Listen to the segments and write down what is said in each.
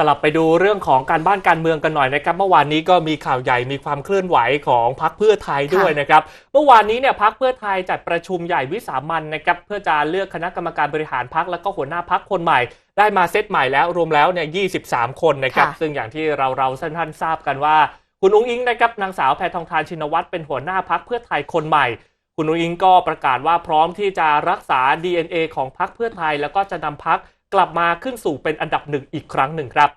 สลับไปดูเรื่องของการบ้านการเมืองกันหน่อยนะครับ เมื่อวานนี้ก็มีข่าวใหญ่มีความเคลื่อนไหวของพรรคเพื่อไทยด้วยนะครับ เมื่อวานนี้เนี่ยพรรคเพื่อไทยจัดประชุมใหญ่วิสามันนะครับเพื่อจะเลือกคณะกรรมการบริหารพรรคแล้วก็หัวหน้าพรรคคนใหม่ ได้มาเซตใหม่แล้วรวมแล้วเนี่ย23 คนนะครับค่ะซึ่งอย่างที่เราเราๆท่านๆทราบกันว่า คุณอุ้งอิงนะครับนางสาวแพทองทานชินวัตรเป็นหัวหน้าพรรคเพื่อไทยคนใหม่ คุณอุ้งอิงก็ประกาศว่าพร้อมที่จะรักษา DNA ของพรรคเพื่อไทยแล้วก็จะนำพรรค กลับมาขึ้นสู่เป็นอันดับหนึ่งอีกครั้งหนึ่งครับ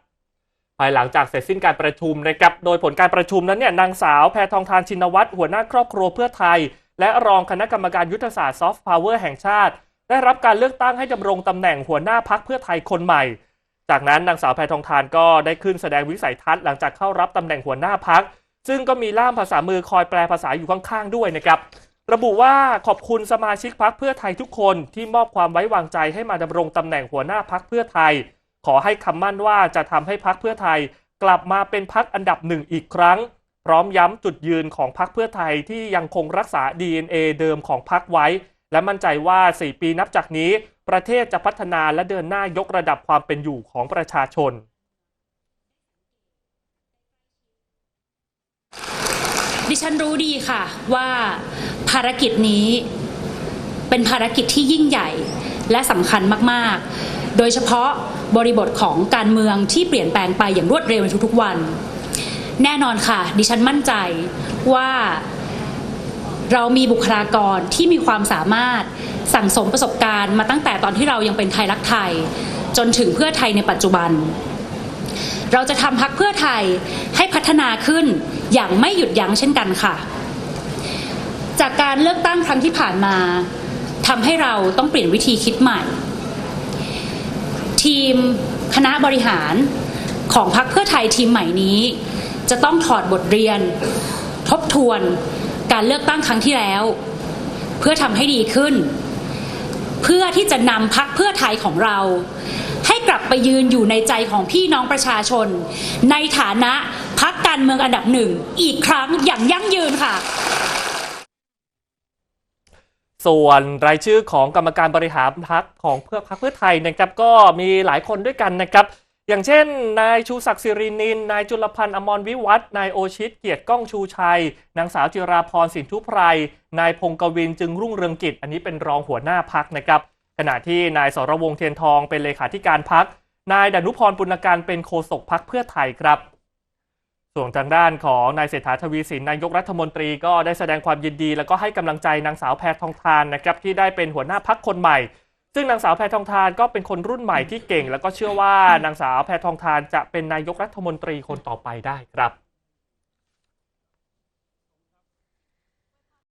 ภายหลังจากเสร็จสิ้นการประชุมนะครับ โดยผลการประชุมนั้นเนี่ยนางสาวแพทองทานชินวัตรหัวหน้าครอบครัวเพื่อไทย และรองคณะกรรมการยุทธศาสตร์ซอฟต์พาวเวอร์แห่งชาติ ได้รับการเลือกตั้งให้ดำรงตำแหน่งหัวหน้าพักเพื่อไทยคนใหม่ จากนั้นนางสาวแพทองทานก็ได้ขึ้นแสดงวิสัยทัศน์หลังจากเข้ารับตำแหน่งหัวหน้าพักซึ่งก็มีล่ามภาษามือคอยแปลภาษาอยู่ข้างๆด้วยนะครับ ระบุว่าขอบคุณสมาชิกพักเพื่อไทยทุกคนที่มอบความไว้วางใจให้มาดำรงตำแหน่งหัวหน้าพักเพื่อไทย ขอให้คำมั่นว่าจะทำให้พักเพื่อไทย กลับมาเป็นพักอันดับหนึ่งอีกครั้ง พร้อมย้ำจุดยืนของพักเพื่อไทยที่ยังคงรักษา DNA เดิมของพักไว้ และมั่นใจว่า 4 ปีนับจากนี้ ประเทศจะพัฒนาและเดินหน้ายกระดับความเป็นอยู่ของประชาชน ดิฉันรู้ดีค่ะว่าภารกิจนี้เป็นภารกิจที่ยิ่งใหญ่และสำคัญมาก ๆ โดยเฉพาะบริบทของการเมืองที่เปลี่ยนแปลงไปอย่างรวดเร็วในทุกๆวัน แน่นอนค่ะ ดิฉันมั่นใจว่าเรามีบุคลากรที่มีความสามารถสั่งสมประสบการณ์มาตั้งแต่ตอนที่เรายังเป็นไทยรักไทย จนถึงเพื่อไทยในปัจจุบัน เราจะทำพักเพื่อไทยให้พัฒนาขึ้นอย่างไม่หยุดยั้งเช่นกันค่ะ จากการเลือกตั้งครั้งที่ผ่านมาทำให้เราต้องเปลี่ยนวิธีคิดใหม่ ทีมคณะบริหารของพักเพื่อไทยทีมใหม่นี้ จะต้องถอดบทเรียน ทบทวนการเลือกตั้งครั้งที่แล้ว เพื่อทำให้ดีขึ้น เพื่อที่จะนำพักเพื่อไทยของเรา กลับไปยืนอยู่ในใจของพี่น้องประชาชน ในฐานะพักการเมืองอันดับหนึ่งอีกครั้งอย่างยั่งยืนค่ะส่วนรายชื่อของกรรมการบริหารพักของเพื่อพักเพื่อไทยนะครับก็มีหลายคนด้วยกันนะครับ อย่างเช่น นายชูศักดิ์สิรินิน นายจุลพันธ์อมรวิวัฒนายโอชิตเกียรติก้องชูชัย นางสาวจิราพรสินทุไพรนายพงกวินจึงรุ่งเรืองกิจ อันนี้เป็นรองหัวหน้าพักนะครับ ขณะที่นายสรวงเทียนทองเป็นเลขาธิการพัก นายดนุพรปุณการเป็นโฆษกพักเพื่อไทยครับ ส่วนทางด้านของนายเศรษฐาทวีสินนายกรัฐมนตรีก็ได้แสดงความยินดี แล้วก็ให้กำลังใจนางสาวแพทองทานนะครับที่ได้เป็นหัวหน้าพักคนใหม่ ซึ่งนางสาวแพทองทานก็เป็นคนรุ่นใหม่ที่เก่ง แล้วก็เชื่อว่านางสาวแพทองทานจะเป็นนายกรัฐมนตรีคนต่อไปได้ครับ